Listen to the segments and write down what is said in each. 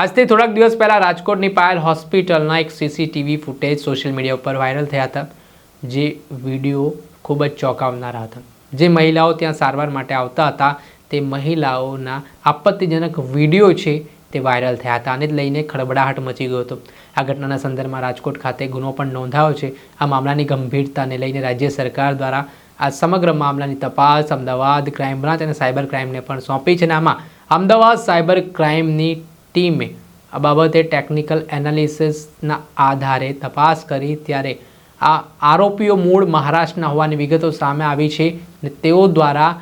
આજથી થોડાક દિવસ પહેલાં રાજકોટની પાયલ હોસ્પિટલના એક સીસીટીવી ફૂટેજ સોશિયલ મીડિયા ઉપર વાયરલ થયા હતા, જે વીડિયો ખૂબ જ ચોંકાવનારા હતા. જે મહિલાઓ ત્યાં સારવાર માટે આવતા હતા, તે મહિલાઓના આપત્તિજનક વીડિયો છે તે વાયરલ થયા હતા આને લઈને ખળબડાહટ મચી ગયો હતો. આ ઘટનાના સંદર્ભમાં રાજકોટ ખાતે ગુનો પણ નોંધાયો છે. આ મામલાની ગંભીરતાને લઈને રાજ્ય સરકાર દ્વારા આ સમગ્ર મામલાની તપાસ, અમદાવાદ ક્રાઇમ બ્રાન્ચ અને સાયબર ક્રાઇમને પણ સોંપી છે અને આમાં અમદાવાદ સાયબર ક્રાઇમની ટીમે આ બાબતે ટેકનિકલ એનાલિસિસના આધારે તપાસ કરી ત્યારે આ આરોપીઓ મૂળ મહારાષ્ટ્રના હોવાની વિગતો સામે આવી છે અને તેઓ દ્વારા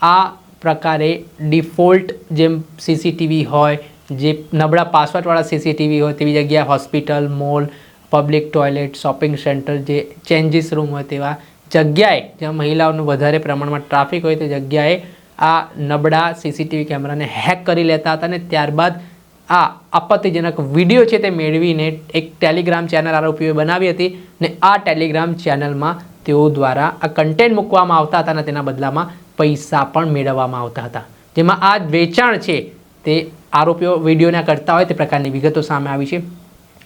આ પ્રકારે ડિફોલ્ટ જેમ સીસીટીવી હોય, જે નબળા પાસવર્ડવાળા સીસીટીવી હોય તેવી જગ્યાએ hospital, mall, public toilet, shopping centre જે ચેન્જીસ રૂમ હોય તેવા જગ્યાએ જ્યાં મહિલાઓનું વધારે પ્રમાણમાં ટ્રાફિક હોય તે જગ્યાએ આ નબળા સીસીટીવી કેમેરાને હેક કરી લેતા હતા અને ત્યારબાદ આ આપત્તિજનક વીડિયો છે તે મેળવીને એક ટેલિગ્રામ ચેનલ આરોપીઓએ બનાવી હતી ને આ ટેલિગ્રામ ચેનલમાં તેઓ દ્વારા આ કન્ટેન્ટ મૂકવામાં આવતા હતા અને તેના બદલામાં પૈસા પણ મેળવવામાં આવતા હતા. જેમાં આ વેચાણ છે તે આરોપીઓ વિડીયોના કરતા હોય તે પ્રકારની વિગતો સામે આવી છે.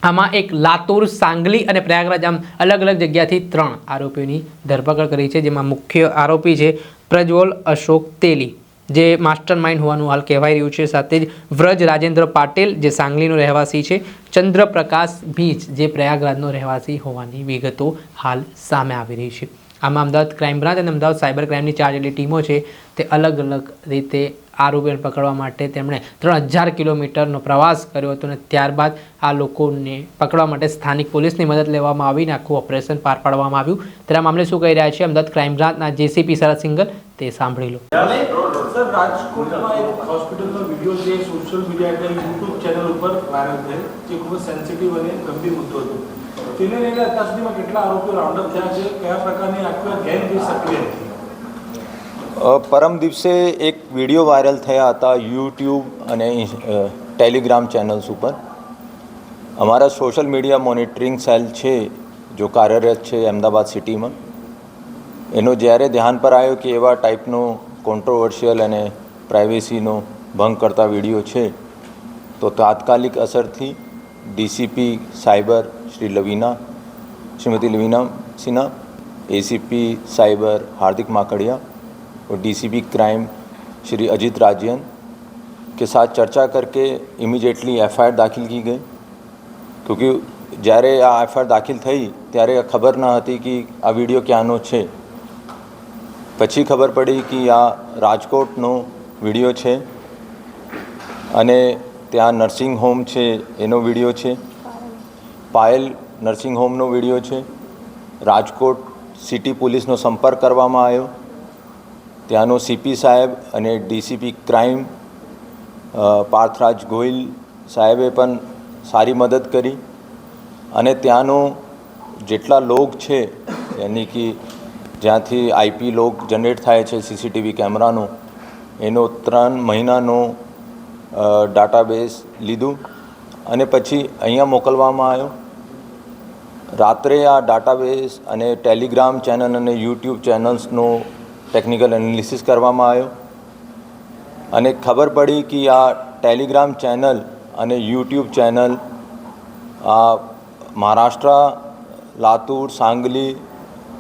આમાં એક લાતુર, સાંગલી અને પ્રયાગરાજ આમ અલગ અલગ જગ્યાથી ત્રણ આરોપીઓની ધરપકડ કરી છે. જેમાં મુખ્ય આરોપી છે પ્રજ્વલ અશોક તેલી. જે માસ્ટર માઇન્ડ હોવાનું હાલ કહેવાઈ રહ્યું છે. સાથે જ વ્રજ રાજેન્દ્ર પાટેલ, જે સાંગલીનો રહેવાસી છે, ચંદ્રપ્રકાશ ભીજ, જે પ્રયાગરાજનો રહેવાસી હોવાની વિગતો હાલ સામે આવી રહી છે. આમાં અમદાવાદ ક્રાઇમ બ્રાન્ચ અને અમદાવાદ સાયબર ક્રાઇમની ચાર જેટલી ટીમો છે, તે અલગ અલગ રીતે આરોપીઓને પકડવા માટે તેમણે ત્રણ હજાર કિલોમીટરનો પ્રવાસ કર્યો હતો અને ત્યારબાદ આ લોકોને પકડવા માટે સ્થાનિક પોલીસની મદદ લેવામાં આવીને આખું ઓપરેશન પાર પાડવામાં આવ્યું. ત્યારે મામલે શું કહી રહ્યા છે? અમદાવાદ ક્રાઇમ બ્રાન્ચના જેસીપી શરદ સિંગલ તે સાંભળી લો. સર રાજકોટમાં એક હોસ્પિટલનો વીડિયો જે સોશિયલ મીડિયા એટલે યુટ્યુબ ચેનલ ઉપર વાયરલ થયેલ જે ખૂબ જ સેન્સિટિવ અને ગંભીર મુદ્દો હતો. તેને લઈને અત્યાર સુધીમાં કેટલા આરોપીઓ રાઉન્ડઅપ થયા છે કયા પ્રકારની આખી ગેંગ જે સક્રિય હતી પરમ દિવસે એક વીડિયો વાયરલ થયા હતા યુટ્યુબ અને ટેલિગ્રામ ચેનલ્સ ઉપર. અમારા સોશિયલ મીડિયા મોનિટરિંગ સેલ છે જો કાર્યરત છે અમદાવાદ સિટીમાં. એનો જ્યારે ધ્યાન પર આવ્યો કે એવા ટાઈપનો કોન્ટ્રોવર્શિયલ અને પ્રાઇવેસીનો ભંગ કરતા વિડીયો છે તો તાત્કાલિક અસરથી DCP cyber Shri Lavina Shrimati Lavina Sinha ACP cyber Hardik Makadia और डीसीपी क्राइम श्री अजीत राजियन के साथ चर्चा करके इमीडिएटली एफआईआर दाखिल की गई क्योंकि જ્યારે આ એફઆઈઆર દાખલ થઈ ત્યારે ખબર ન હતી કે આ વિડીયો ક્યાંનો છે પછી ખબર પડી કે આ રાજકોટનો વીડિયો છે અને ત્યાં નર્સિંગ હોમ છે, એનો વીડિયો છે. પાયલ નર્સિંગ હોમનો વીડિયો છે. રાજકોટ સિટી પોલીસનો સંપર્ક કરવામાં આવ્યો. ત્યાંનો સીપી સાહેબ અને ડીસીપી ક્રાઇમ પાર્થરાજ ગોહિલ સાહેબે પણ સારી મદદ કરી. અને ત્યાંનો જેટલા લોક છે, યાની કે જ્યાંથી આઈપી લોક જનરેટ થાય છે સીસીટીવી કેમેરાનો, એનો ત્રણ મહિનાનો ડાટાબેઝ લીધું અને પછી અહીંયા મોકલવામાં આવ્યો. રાત્રે આ ડાટાબેઝ અને ટેલિગ્રામ ચેનલ અને યુટ્યુબ ચેનલ્સનો ટેકનિકલ એનાલિસિસ કરવામાં આવ્યો. અને ખબર પડી કે આ ટેલિગ્રામ ચેનલ અને યુટ્યુબ ચેનલ આ મહારાષ્ટ્ર, લાતુર, સાંગલી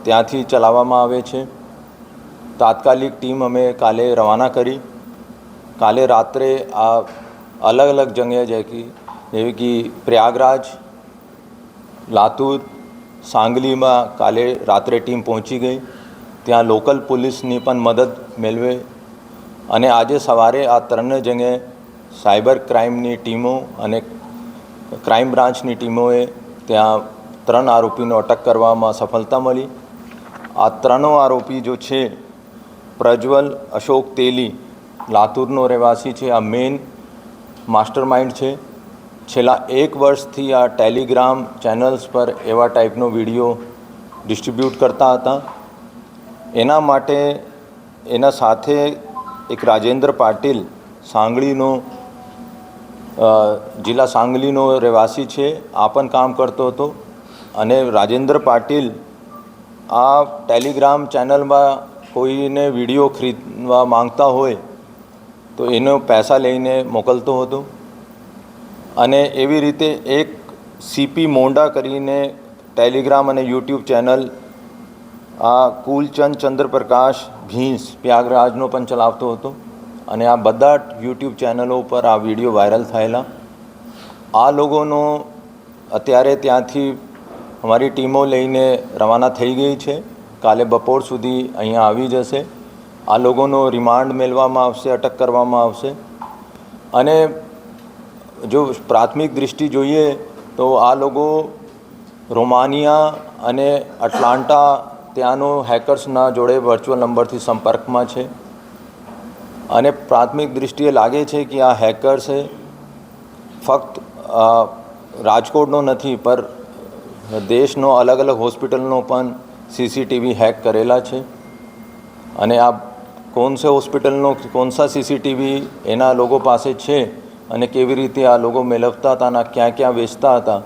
ત્યાંથી ચલાવવામાં આવે છે. તાત્કાલિક ટીમ અમે કાલે રવાના કરી. કાલે રાત્રે આ અલગ અલગ જગ્યાએ જાય કે જેવી કે પ્રયાગરાજ, લાતુર, સાંગલીમાં કાલે રાત્રે ટીમ પહોંચી ગઈ. ત્યાં લોકલ પોલીસની પણ મદદ મેળવે. અને આજે સવારે આ ત્રણ જગ્યાએ સાયબર ક્રાઇમની ટીમો અને ક્રાઇમ બ્રાન્ચની ટીમોએ ત્યાં ત્રણ આરોપીનો અટક કરવામાં સફળતા મળી. આ ત્રણો આરોપી જો છે, પ્રજ્વલ, અશોક તેલી, લાતુરનો રહેવાસી છે, આ મેઇન માસ્ટર માઇન્ડ છે. છેલ્લા એક વર્ષથી આ ટેલિગ્રામ ચેનલ્સ પર એવા ટાઈપનો વીડિયો ડિસ્ટ્રીબ્યુટ કરતા હતા. એના માટે એના સાથે એક રાજેન્દ્ર પાટીલ સાંગળીનો જિલ્લા સાંગલીનો રહેવાસી છે, આ પણ કામ કરતો હતો. અને રાજેન્દ્ર પાટીલ આ ટેલિગ્રામ ચેનલમાં કોઈને વીડિયો ખરીદવા માંગતા હોય, તો એનો પૈસા લઈને મોકલતો હતો. અને એવી રીતે એક સીપી મોંડા કરીને ટેલિગ્રામ અને યુટ્યુબ ચેનલ આ કુલચંદ ચંદ્રપ્રકાશ ભીંસ પ્રયાગરાજનો પણ ચલાવતો હતો. અને આ બધા યુટ્યુબ ચેનલો ઉપર આ વીડિયો વાયરલ થયેલા. આ લોકોનો અત્યારે ત્યાંથી અમારી ટીમો લઈને રવાના થઈ ગઈ છે. કાલે બપોર સુધી અહીંયા આવી જશે. આ લોકોનો રિમાન્ડ મેળવવામાં આવશે, અટક કરવામાં આવશે. અને જો પ્રાથમિક દૃષ્ટિ જોઈએ તો આ લોકો રોમાનિયા અને અટલાન્ટા ત્યાંનો હેકર્સના જોડે વર્ચ્યુઅલ નંબરથી સંપર્કમાં છે. અને પ્રાથમિક દૃષ્ટિએ લાગે છે કે આ હેકર્સે ફક્ત રાજકોટનો નથી, પર દેશનો અલગ અલગ હોસ્પિટલનો પણ સીસીટીવી હેક કરેલા છે. અને આ કોણ સે હોસ્પિટલનો કોનસા સીસીટીવી એના લોકો પાસે છે અને કેવી રીતે આ લોકો મેળવતા હતા અને ક્યાં ક્યાં વેચતા હતા,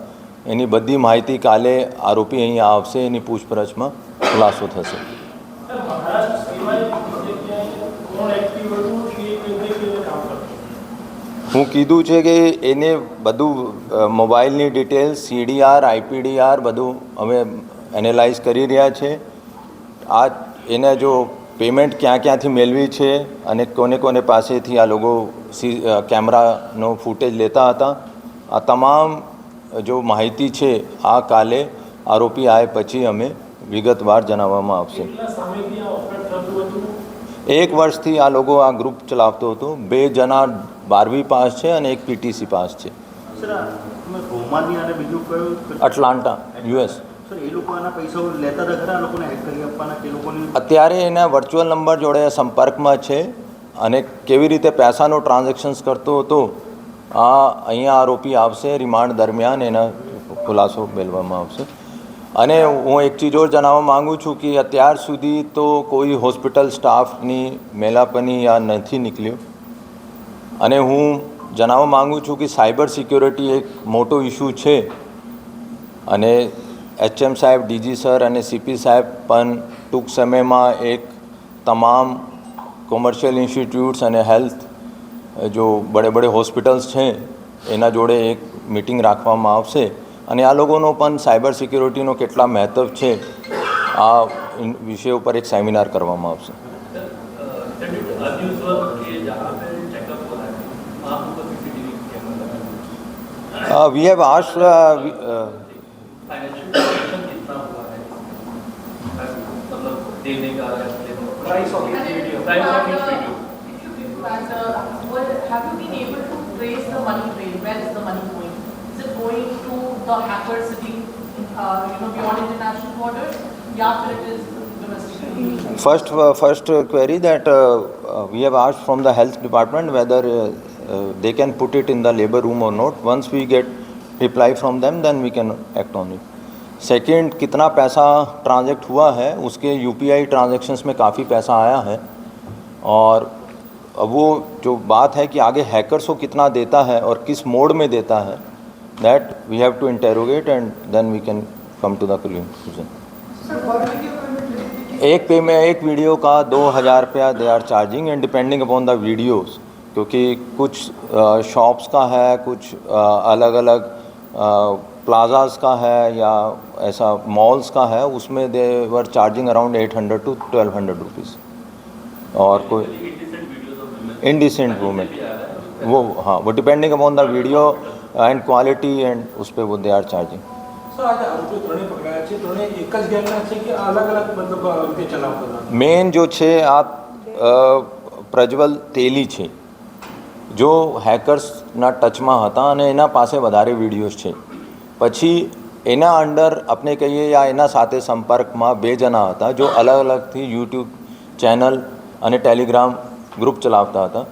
એની બધી માહિતી કાલે આરોપી અહીંયા આવશે એની પૂછપરછમાં ખુલાસો થશે મહારાષ્ટ્ર સિવાય બીજે ક્યાંય કોણ એક્ટિવ હતું એ કઈ રીતે કામ કરતું હું કીધું છે કે એને બધું મોબાઈલની ડિટેલ્સ સીડીઆર આઈપીડીઆર બધું અમે એનાલાઇઝ કરી રહ્યા છે. આ એને જો પેમેન્ટ ક્યાં ક્યાંથી મેળવી છે અને કોને કોને પાસેથી આ લોકો સી કેમેરાનો ફૂટેજ લેતા હતા, આ તમામ જો માહિતી છે, આ કાલે આરોપી આવે પછી અમે વિગતવાર જણાવવામાં આવશે કેટલા સમયથી આ ઓપરેટ થતું હતું એક વર્ષથી આ લોકો આ ગ્રુપ ચલાવતો હતો. બે જણા બારવી પાસ છે અને એક પીટીસી પાસ છે. અટલાન્ટા યુએસ અત્યારે એના વર્ચ્યુઅલ નંબર જોડે સંપર્કમાં છે અને કેવી રીતે પૈસાનો ટ્રાન્ઝેક્શન્સ કરતો હતો આ અહીંયા આરોપી આવશે. રિમાન્ડ દરમિયાન એના ખુલાસો મેળવવામાં આવશે. અને હું એક ચીજ ઓર જણાવવા માગું છું કે અત્યાર સુધી તો કોઈ હોસ્પિટલ સ્ટાફની મેલાપની આ નથી નીકળ્યો. અને હું જણાવવા માગું છું કે સાયબર સિક્યોરિટી એક મોટો ઇશ્યુ છે. અને એચએમ સાહેબ, ડીજી સર અને સીપી સાહેબ પણ ટૂંક સમયમાં એક તમામ કોમર્શિયલ ઇન્સ્ટિટ્યૂટ્સ અને હેલ્થ જો બડે બડે હોસ્પિટલ્સ છે, એના જોડે એક મિટિંગ રાખવામાં આવશે. અને આ લોકોનો પણ સાયબર સિક્યોરિટીનો કેટલા મહત્વ છે આ વિષય ઉપર એક સેમિનાર કરવામાં આવશે વી હેવ આશ But uh, what, have you been able to trace the money trail? Where is the money going? Is it going the hacker sitting, uh, you know, beyond international borders? Yeah, it is. First, uh, first uh, query that uh, uh, we have asked from the health department whether uh, uh, they can put it in the labor room or not. Once we get reply from them, then we can act on it. Second कितना पैसा ट्रांजेक्ट हुआ है उसके UPI transactions में काफ़ी पैसा आया है और वो जो बात है कि आगे हैकर्स को कितना देता है और किस मोड में देता है that we have to interrogate and then we can come to the conclusion एक पे में एक वीडियो का दो हज़ार रुपया they are charging and depending upon the videos क्योंकि कुछ शॉप्स का है कुछ अलग अलग प्लाजाज का है या ऐसा मॉल्स का है उसमें they were charging around eight hundred to twelve hundred rupees और कोई इनडिसेंट वूमेंट वो हाँ वो depending upon the video and quality and उस पर वो दे आर चार्जिंग સર આજે આરોપીઓ ત્રણેય પકડાયા છે ત્રણેય એક જ ગેંગના છે કે અલગ અલગ મતલબ અ, રીતે ચલાવતા હતા મેન જો છે આ અ, પ્રજ્વલ તેલી છે જો હેકર્સના ટચમાં હતા અને એના પાસે વધારે વિડીયોઝ છે પછી એના અંડર આપણે કહીએ યા એના સાથે સંપર્કમાં બે જણા હતા જો અલગ અલગથી યુટ્યુબ ચેનલ અને ટેલિગ્રામ ગ્રુપ ચલાવતા હતા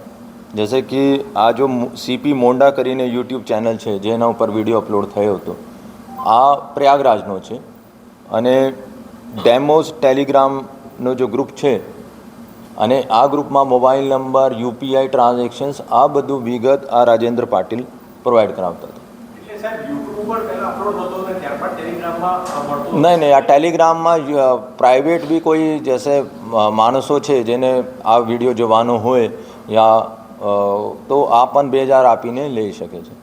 જૈસે કે આ જો સીપી મોંડા કરીને યુટ્યુબ ચેનલ છે જેના ઉપર વીડિયો અપલોડ થયો હતો આ પ્રયાગરાજનો છે અને ડેમોઝ ટેલિગ્રામનો જો ગ્રુપ છે અને આ ગ્રુપમાં મોબાઈલ નંબર યુપીઆઈ ટ્રાન્ઝેક્શન્સ આ બધું વિગત આ રાજેન્દ્ર પાટીલ પ્રોવાઈડ કરાવતા હતા નહીં નહીં આ ટેલિગ્રામમાં પ્રાઇવેટ બી કોઈ જૈસે માણસો છે જેને આ વીડિયો જોવાનો હોય યા તો આ પણ બે હજાર આપીને લઈ શકે છે.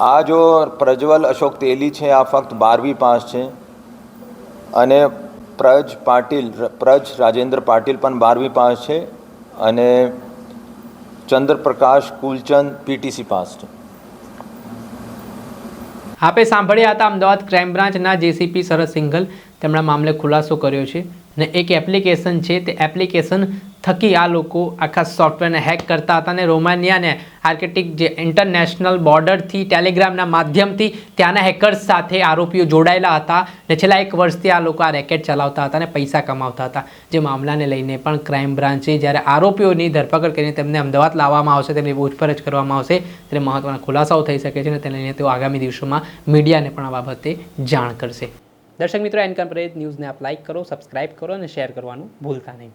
આ જો પ્રજ્વલ અશોક તેલી છે, આ ફક્ત બારમી પાસ છે. અને પ્રજ પાટીલ, પ્રજ રાજેન્દ્ર પાટીલ પણ બારમી પાસ છે અને ચંદ્રપ્રકાશ કુલચંદ પીટીસી પાસ છે. આપે સાંભળ્યા હતા અમદાવાદ ક્રાઇમ બ્રાન્ચના જેસીપી શરદ સિંઘલ તેમના મામલે ખુલાસો કર્યો છે. અને એક એપ્લિકેશન છે, તે એપ્લિકેશન થકી આ લોકો આખા સોફ્ટવેરને હેક કરતા હતા અને રોમાનિયાને આર્કેટિક જે ઇન્ટરનેશનલ બોર્ડરથી ટેલિગ્રામના માધ્યમથી ત્યાંના હેકર્સ સાથે આરોપીઓ જોડાયેલા હતા અને છેલ્લા એક વર્ષથી આ લોકો આ રેકેટ ચલાવતા હતા અને પૈસા કમાવતા હતા. જે મામલાને લઈને પણ ક્રાઇમ બ્રાન્ચે જ્યારે આરોપીઓની ધરપકડ કરીને તેમને અમદાવાદ લાવવામાં આવશે, તેમની પૂછપરછ કરવામાં આવશે, ત્યારે મહત્ત્વના ખુલાસાઓ થઈ શકે છે અને તેને લઈને તેઓ આગામી દિવસોમાં મીડિયાને પણ આ બાબતે જાણ કરશે. દર્શક મિત્રો એનકમ ન્યૂઝને આપ લાઇક કરો સબસ્ક્રાઇબ કરો અને શેર કરવાનું ભૂલતા નહીં.